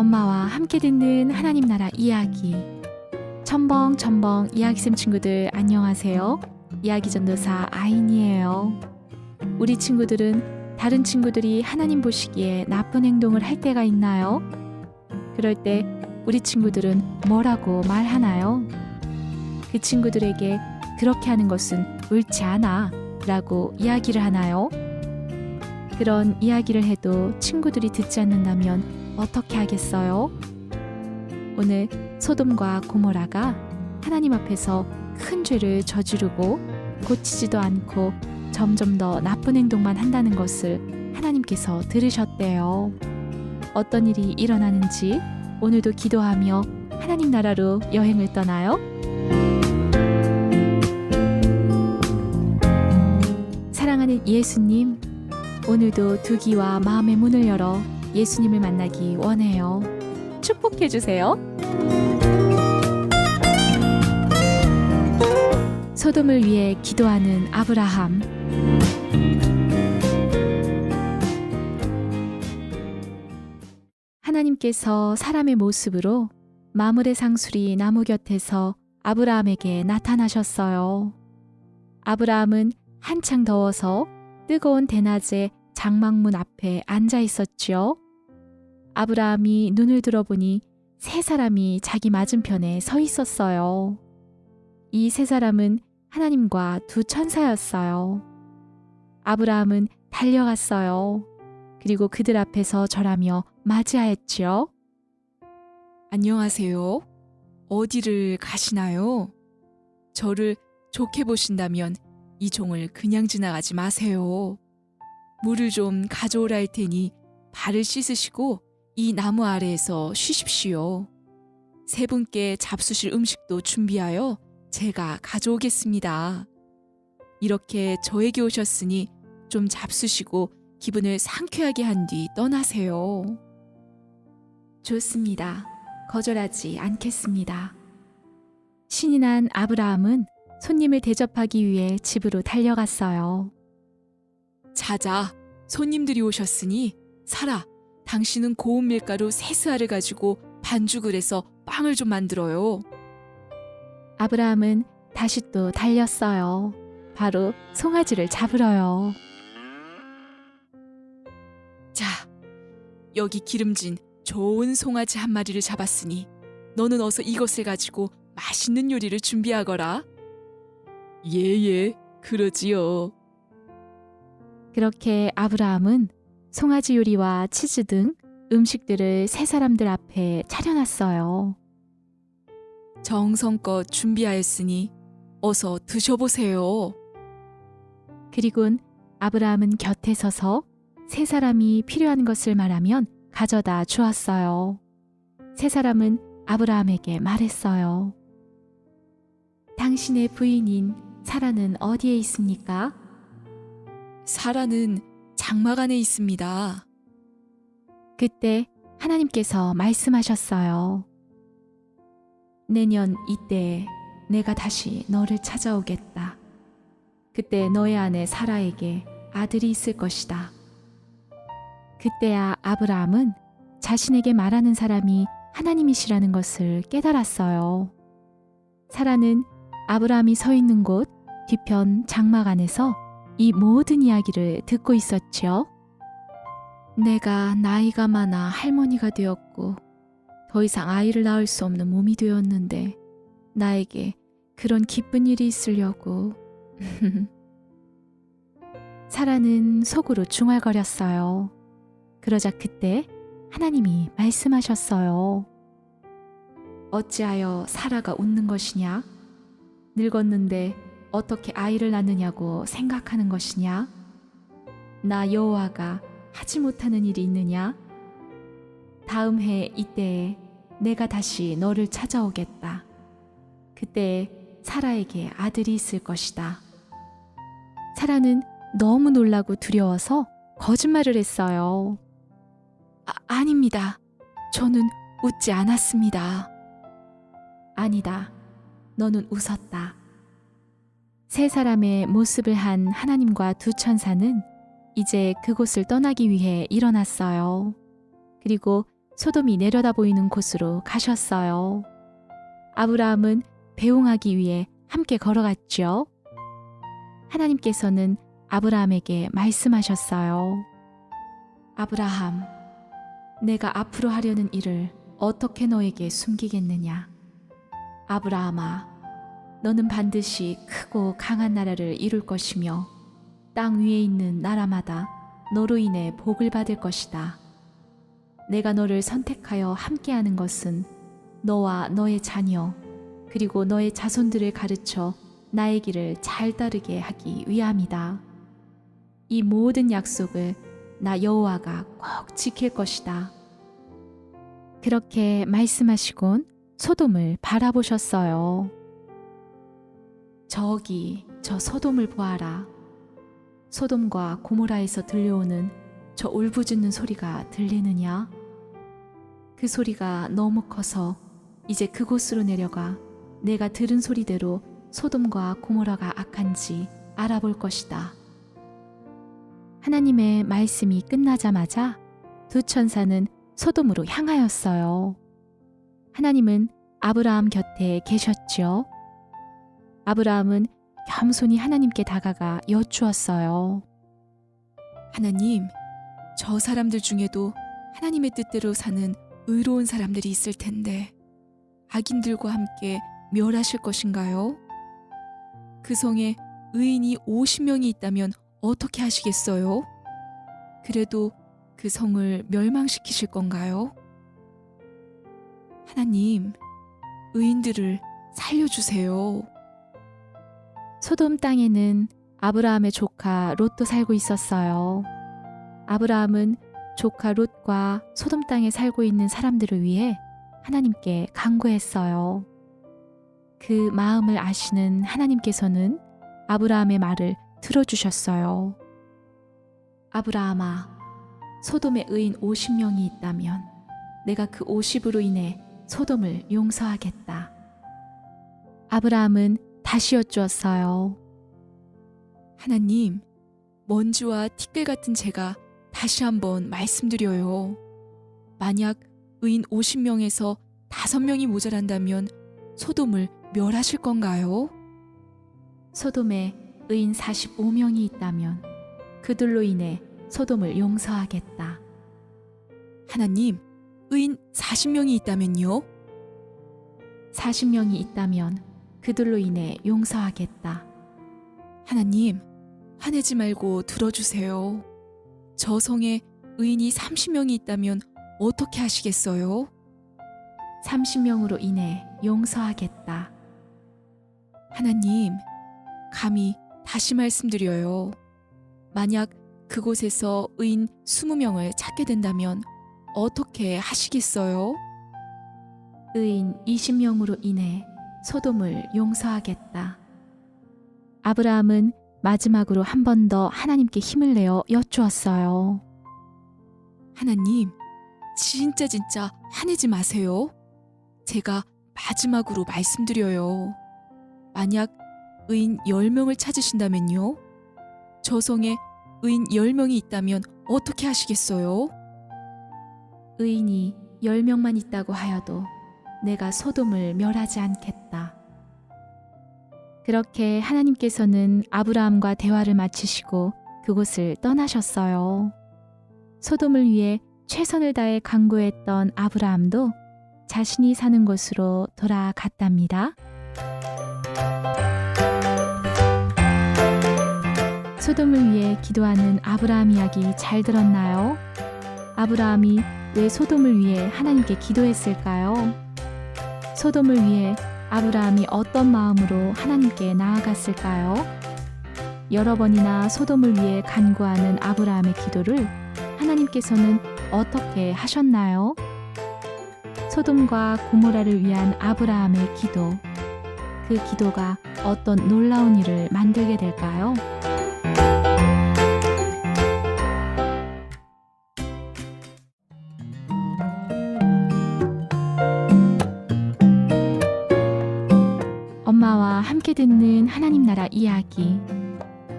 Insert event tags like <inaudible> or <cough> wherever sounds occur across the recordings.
엄마와 함께 듣는 하나님 나라 이야기. 첨벙 첨벙 이야기쌤 친구들 안녕하세요. 이야기 전도사 아인이에요. 우리 친구들은 다른 친구들이 하나님 보시기에 나쁜 행동을 할 때가 있나요? 그럴 때 우리 친구들은 뭐라고 말하나요? 그 친구들에게 그렇게 하는 것은 옳지 않아 라고 이야기를 하나요? 그런 이야기를 해도 친구들이 듣지 않는다면 어떻게 하겠어요? 오늘 소돔과 고모라가 하나님 앞에서 큰 죄를 저지르고 고치지도 않고 점점 더 나쁜 행동만 한다는 것을 하나님께서 들으셨대요. 어떤 일이 일어나는지 오늘도 기도하며 하나님 나라로 여행을 떠나요. 사랑하는 예수님, 오늘도 두 귀와 마음의 문을 열어 예수님을 만나기 원해요. 축복해 주세요. 소돔을 위해 기도하는 아브라함. 하나님께서 사람의 모습으로 마물의 상수리 나무 곁에서 아브라함에게 나타나셨어요. 아브라함은 한창 더워서 뜨거운 대낮에 장막문 앞에 앉아 있었지요. 아브라함이 눈을 들어보니 세 사람이 자기 맞은편에 서 있었어요. 이 세 사람은 하나님과 두 천사였어요. 아브라함은 달려갔어요. 그리고 그들 앞에서 절하며 맞이하였지요. 안녕하세요. 어디를 가시나요? 저를 좋게 보신다면 이 종을 그냥 지나가지 마세요. 물을 좀 가져오라 할 테니 발을 씻으시고 이 나무 아래에서 쉬십시오. 세 분께 잡수실 음식도 준비하여 제가 가져오겠습니다. 이렇게 저에게 오셨으니 좀 잡수시고 기분을 상쾌하게 한 뒤 떠나세요. 좋습니다. 거절하지 않겠습니다. 신이 난 아브라함은 손님을 대접하기 위해 집으로 달려갔어요. 자자, 손님들이 오셨으니 사라, 당신은 고운 밀가루 세 스알을 가지고 반죽을 해서 빵을 좀 만들어요. 아브라함은 다시 또 달렸어요. 바로 송아지를 잡으러요. 자, 여기 기름진 좋은 송아지 한 마리를 잡았으니 너는 어서 이것을 가지고 맛있는 요리를 준비하거라. 예예, 그러지요. 그렇게 아브라함은 송아지 요리와 치즈 등 음식들을 세 사람들 앞에 차려놨어요. 정성껏 준비하였으니 어서 드셔보세요. 그리곤 아브라함은 곁에 서서 세 사람이 필요한 것을 말하면 가져다 주었어요. 세 사람은 아브라함에게 말했어요. 당신의 부인인 사라는 어디에 있습니까? 사라는 장막 안에 있습니다. 그때 하나님께서 말씀하셨어요. 내년 이때에 내가 다시 너를 찾아오겠다. 그때 너의 아내 사라에게 아들이 있을 것이다. 그때야 아브라함은 자신에게 말하는 사람이 하나님이시라는 것을 깨달았어요. 사라는 아브라함이 서 있는 곳 뒤편 장막 안에서 이 모든 이야기를 듣고 있었지요. 내가 나이가 많아 할머니가 되었고 더 이상 아이를 낳을 수 없는 몸이 되었는데 나에게 그런 기쁜 일이 있으려고 <laughs> 사라는 속으로 중얼거렸어요. 그러자 그때 하나님이 말씀하셨어요. 어찌하여 사라가 웃는 것이냐? 늙었는데 어떻게 아이를 낳느냐고 생각하는 것이냐? 나 여호와가 하지 못하는 일이 있느냐? 다음 해 이때에 내가 다시 너를 찾아오겠다. 그때 사라에게 아들이 있을 것이다. 사라는 너무 놀라고 두려워서 거짓말을 했어요. 아, 아닙니다. 저는 웃지 않았습니다. 아니다. 너는 웃었다. 세 사람의 모습을 한 하나님과 두 천사는 이제 그곳을 떠나기 위해 일어났어요. 그리고 소돔이 내려다 보이는 곳으로 가셨어요. 아브라함은 배웅하기 위해 함께 걸어갔죠. 하나님께서는 아브라함에게 말씀하셨어요. 아브라함, 내가 앞으로 하려는 일을 어떻게 너에게 숨기겠느냐? 아브라함아, 너는 반드시 크고 강한 나라를 이룰 것이며 땅 위에 있는 나라마다 너로 인해 복을 받을 것이다. 내가 너를 선택하여 함께하는 것은 너와 너의 자녀 그리고 너의 자손들을 가르쳐 나의 길을 잘 따르게 하기 위함이다. 이 모든 약속을 나 여호와가 꼭 지킬 것이다. 그렇게 말씀하시곤 소돔을 바라보셨어요. 저기 저 소돔을 보아라. 소돔과 고모라에서 들려오는 저 울부짖는 소리가 들리느냐? 그 소리가 너무 커서 이제 그곳으로 내려가 내가 들은 소리대로 소돔과 고모라가 악한지 알아볼 것이다. 하나님의 말씀이 끝나자마자 두 천사는 소돔으로 향하였어요. 하나님은 아브라함 곁에 계셨죠. 아브라함은 겸손히 하나님께 다가가 여쭈었어요. 하나님, 저 사람들 중에도 하나님의 뜻대로 사는 의로운 사람들이 있을 텐데 악인들과 함께 멸하실 것인가요? 그 성에 의인이 50명이 있다면 어떻게 하시겠어요? 그래도 그 성을 멸망시키실 건가요? 하나님, 의인들을 살려주세요. 소돔 땅에는 아브라함의 조카 롯도 살고 있었어요. 아브라함은 조카 롯과 소돔 땅에 살고 있는 사람들을 위해 하나님께 간구했어요. 그 마음을 아시는 하나님께서는 아브라함의 말을 들어주셨어요. 아브라함아, 소돔에 의인 50명이 있다면 내가 그 50으로 인해 소돔을 용서하겠다. 아브라함은 다시 여쭈었어요. 하나님, 먼지와 티끌 같은 제가 다시 한번 말씀드려요. 만약 의인 50명에서 5명이 모자란다면 소돔을 멸하실 건가요? 소돔에 의인 45명이 있다면 그들로 인해 소돔을 용서하겠다. 하나님, 의인 40명이 있다면요? 40명이 있다면 그들로 인해 용서하겠다. 하나님, 화내지 말고 들어주세요. 저 성에 의인이 30명이 있다면 어떻게 하시겠어요? 30명으로 인해 용서하겠다. 하나님, 감히 다시 말씀드려요. 만약 그곳에서 의인 20명을 찾게 된다면 어떻게 하시겠어요? 의인 20명으로 인해 소돔을 용서하겠다. 아브라함은 마지막으로 한 번 더 하나님께 힘을 내어 여쭈었어요. 하나님, 진짜 진짜 화내지 마세요. 제가 마지막으로 말씀드려요. 만약 의인 10명을 찾으신다면요? 저 성에 의인 10명이 있다면 어떻게 하시겠어요? 의인이 10명만 있다고 하여도 내가 소돔을 멸하지 않겠다. 그렇게 하나님께서는 아브라함과 대화를 마치시고 그곳을 떠나셨어요. 소돔을 위해 최선을 다해 간구했던 아브라함도 자신이 사는 곳으로 돌아갔답니다. 소돔을 위해 기도하는 아브라함 이야기 잘 들었나요? 아브라함이 왜 소돔을 위해 하나님께 기도했을까요? 소돔을 위해 아브라함이 어떤 마음으로 하나님께 나아갔을까요? 여러 번이나 소돔을 위해 간구하는 아브라함의 기도를 하나님께서는 어떻게 하셨나요? 소돔과 고모라를 위한 아브라함의 기도. 그 기도가 어떤 놀라운 일을 만들게 될까요? 듣는 하나님 나라 이야기.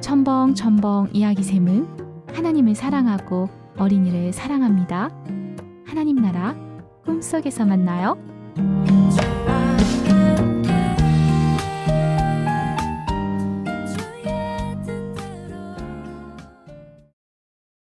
첨벙 첨벙 이야기 샘은 하나님을 사랑하고 어린이를 사랑합니다. 하나님 나라 꿈속에서 만나요.